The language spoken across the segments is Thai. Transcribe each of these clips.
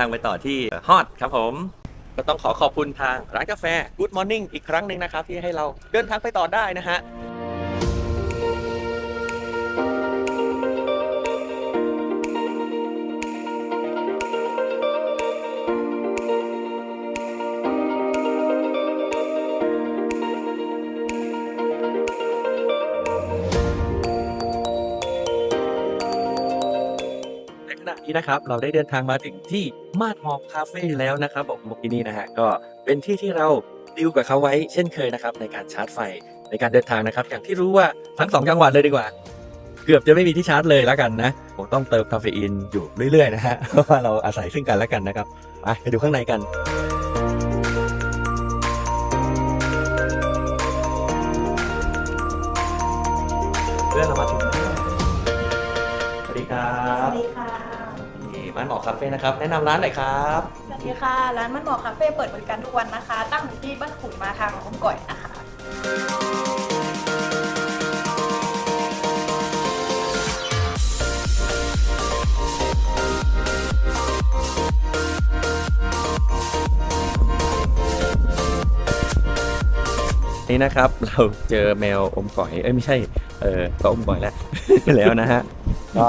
ทางไปต่อที่ฮอตครับผมก็ต้องขอขอบคุณทางร้านกาแฟ Good Morning อีกครั้งหนึ่งนะครับที่ให้เราเดินทางไปต่อได้นะฮะ ณะนี้นะครับเราได้เดินทางมาถึงที่มาดหอกคาเฟ่แล้วนะครับผมที่นี่นะฮะก็เป็นที่ที่เราดิวกับเขาไว้เช่นเคยนะครับในการชาร์จไฟในการเดินทางนะครับ อย่างที่รู้ว่าทั้งสองจังหวัดเลยดีกว่า เกือบจะไม่มีที่ชาร์จเลยแล้วกันนะผมต้องเติมคาเฟอีนอยู่เรื่อยๆนะฮะเพราะว่าเราอาศัยซึ่งกันและกันนะครับไปไปดูข้างในกันเพื่อนเรามาถึงสวัสดีครัสบวัสดีค่ะ บ้านหมอคาเฟ่นะครับ แนะนำร้านหน่อยครับ สวัสดีค่ะ ร้านมันหมอคาเฟ่เปิดบริการทุกวันนะคะ ตั้งอยู่ที่บ้านขุนมาทางอมก่อยนะคะ นี่นะครับ เราเจอแมวอมก่อย เอ้ยไม่ใช่ เออก็อมก่อยแล้ว แล้วนะฮะ ก็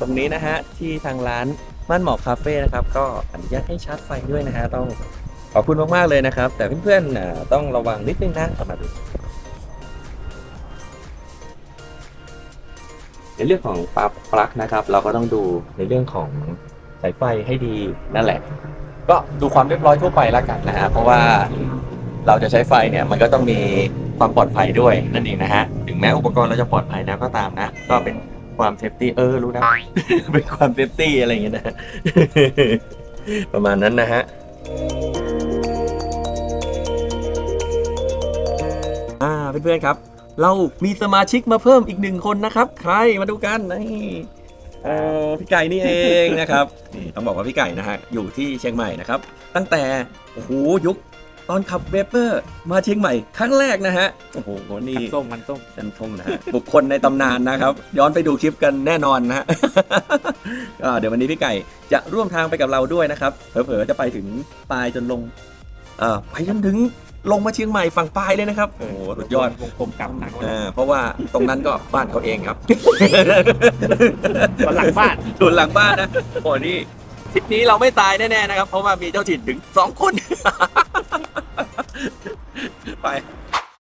ตรงนี้นะฮะที่ทางร้านบ้านหมอกคาเฟ่นะครับก็อนุญาตให้ชาร์จไฟด้วยนะฮะต้องขอบคุณมากๆเลยนะครับ แต่เพื่อนๆอ่าต้องระวังนิดนึงนะเอามาดูในเรื่องของปลั๊กปลั๊กนะครับ เราก็ต้องดูในเรื่องของสายไฟให้ดีนั่นแหละ ก็ดูความเรียบร้อยทั่วไปแล้วกันนะฮะเพราะว่าเราจะใช้ไฟเนี่ยมันก็ต้องมีความปลอดภัยด้วยนั่นเองนะฮะถึงแม้อุปกรณ์เราจะปลอดภัยแล้วก็ตามนะ ก็เป็น ความเซฟตี้เออรู้นะ เป็นความเซฟตี้อะไรอย่างเงี้ยนะ ประมาณนั้นนะฮะอ่าเพื่อนๆครับ เรามีสมาชิกมาเพิ่มอีกหนึ่งคนนะครับ ใครมาดูกันนี่เออพี่ไก่นี่เองนะครับ นี่ต้องบอกว่าพี่ไก่นะฮะอยู่ที่เชียงใหม่นะครับ ตั้งแต่โอ้โหยุค ตอนขับเวเปอร์มาเชียงใหม่ครั้งแรกนะฮะ โอ้โห นี่ส้มมันส้มจันทมนะฮะ บุคคลในตำนานนะครับ ย้อนไปดูคลิปกันแน่นอนนะฮะก็เดี๋ยววันนี้พี่ไก่จะร่วมทางไปกับเราด้วยนะครับ เผลอๆจะไปถึงปลายจนลงเอ่อไปจนถึงลงมาเชียงใหม่ฝั่งปลายเลยนะครับ โอ้โห สุดยอดวงกลมกลับหนังอ่าเพราะว่าตรงนั้นก็บ้านเขาเองครับวันหลังบ้านส่วนหลังบ้านนะโอ้นี่ ทริปนี้เราไม่ตายแน่ๆนะครับ เพราะว่ามีเจ้าถิ่นถึงสองคน ไป